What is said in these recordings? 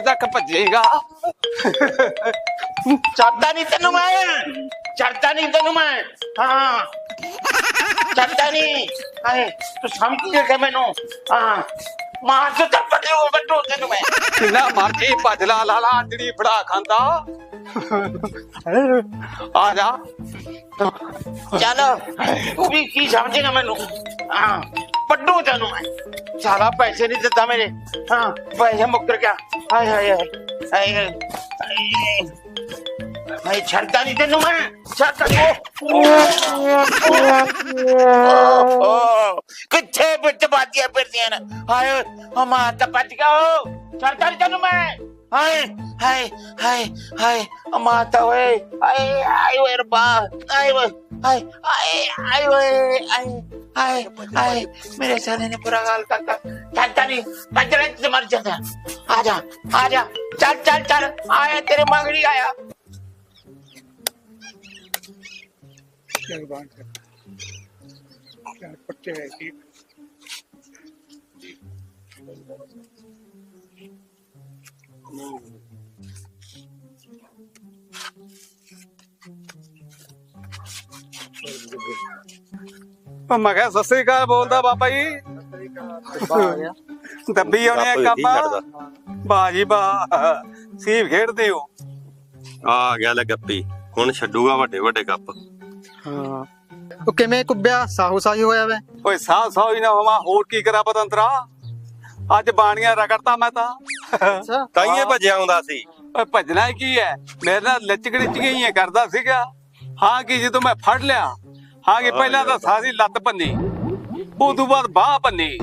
ਤੱਕ ਭੱਜੇਗਾ? ਚੜਦਾ ਨਹੀਂ ਤੈਨੂੰ ਮੈਂ। ਚੜਦਾ ਨਹੀਂ ਤੈਨੂੰ ਮੈਂ। ਹਾਂ। ਚੜਦਾ ਨਹੀਂ। ਹਾਏ ਤੂੰ ਸਮਝ ਕਿ ਮੈਨੂੰ। ਹਾਂ। ਮਾਰ ਜੋ ਤਾਂ ਪਟਿਓ ਬੱਟੋ ਤੈਨੂੰ ਮੈਂ। ਕਿੰਨਾ ਮਰਜ਼ੀ ਭੱਜ ਲਾ ਲਾ ਲਾ ਜਿਹੜੀ ਫੜਾ ਖਾਂਦਾ। ਆ ਜਾ। ਚੱਲ। ਤੂੰ ਵੀ ਕੀ ਸਮਝੇਗਾ ਮੈਨੂੰ? ਹਾਂ। ਪੱਡੂ ਤੈਨੂੰ ਮੈਂ। ਸਾਲਾ ਪੈਸੇ ਨਹੀਂ ਦਿੱਤਾ ਮੇਰੇ। ਹਾਂ, ਪੈਸੇ ਮੁੱਕਰ ਗਿਆ। ਹਾਏ ਹਾਏ ਹਾਏ ਹਾਏ ਹਾਏ ਛੱਡਦਾ ਨਹੀਂ ਤੈਨੂੰ ਮੈਂ। ਛੱਡਦਾ ਨਹੀਂ ਕਿੱਥੇ ਵਿੱਚ ਬਾਜੀਆਂ ਫਿਰਦੀਆਂ ਨੇ। ਹਾਏ ਹਮਾ ਤਾਂ ਭੱਜ ਗਿਆ ਓ ਛੱਡਦਾ ਨਹੀਂ ਤੈਨੂੰ ਮੈਂ। ਹਾਏ ਹਾਏ ਹਾਏ ਹਾਏ ਅਮਾ ਤਾਂ ਓਏ, ਹਾਏ ਹਾਏ ਓਏ ਰੱਬਾ, ਹਾਏ ਓਏ, ਹਾਏ ਹਾਏ ਹਾਏ ਓਏ, ਹਾਏ ਹਾਏ ਹਾਏ, ਮੇਰੇ ਸਾਲੇ ਨੇ ਬੁਰਾ ਹਾਲ ਕਰਤਾ। ਛੱਡਦਾ ਨਹੀਂ ਭੱਜ ਰਿਹਾ ਤੇ ਮਰ ਜਾਂਦਾ। ਆ ਜਾ ਆ ਜਾ, ਚੱਲ ਚੱਲ ਚੱਲ, ਆਇਆ ਤੇਰੇ ਮੰਗੜੀ ਆਇਆ। ਚੱਲ ਮੈਂ ਕਿਹਾ ਸਤਿ ਸ੍ਰੀ ਅਕਾਲ ਬੋਲਦਾ ਬਾਬਾ ਜੀ। ਦੱਬੀ ਆਉਣੇ ਆ ਕੱਪ ਬਾਜੀ ਬਾ ਸੀਵ ਖੇਡਦੇ ਹੋ। ਆ ਗਿਆ ਲੈ ਗੱਪੀ। ਹੁਣ ਛੱਡੂਗਾ ਵੱਡੇ ਵੱਡੇ ਕੱਪ। ਹਾਂ। ਉਹ ਕਿਵੇਂ ਕੁੱਬਿਆ? ਸਾਹੂ ਸਾਹੀ ਹੋਇਆ ਵੇ। ਓਏ ਸਾਹ ਸਾਹ ਹੀ ਨਾ ਹੋਵਾ ਹੋਰ ਕੀ ਕਰਾਂ ਪਤੰਤਰਾ ਅੱਜ ਬਾਣੀਆਂ ਰਗੜਤਾ ਮੈਂ ਤਾਂ। ਅੱਛਾ। ਤਾਈਏ ਭੱਜਿਆ ਆਉਂਦਾ ਸੀ। ਓਏ ਭੱਜਣਾ ਕੀ ਹੈ? ਮੇਰੇ ਨਾਲ ਲਚਕ ਗਈਆਂ ਕਰਦਾ ਸੀਗਾ। ਹਾਂ ਕਿ ਜਦੋਂ ਮੈਂ ਫੜ ਲਿਆ ਹਾਂ ਕਿ ਪਹਿਲਾਂ ਤਾਂ ਸਾਰੀ ਲੱਤ ਭੰਨੀ ਉਦੋਂ ਬਾਅਦ ਬਾਹ ਭੰਨੀ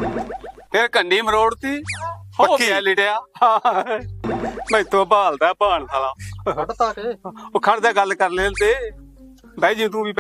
ਫਿਰ ਕੰਡੀ ਮਰੋੜਤੀ ਹੋ ਪੱਕੀ। ਗਿਆ ਲਿਟਿਆ। ਮੈਂ ਤੋਂ ਭਾਲਦਾ ਭਾਣ ਸਾਲਾ। ਉਹ ਖੜਦਾ ਗੱਲ ਕਰ ਲੈਣ ਤੇ ਬਹਿ ਜੀ ਤੂੰ ਵੀ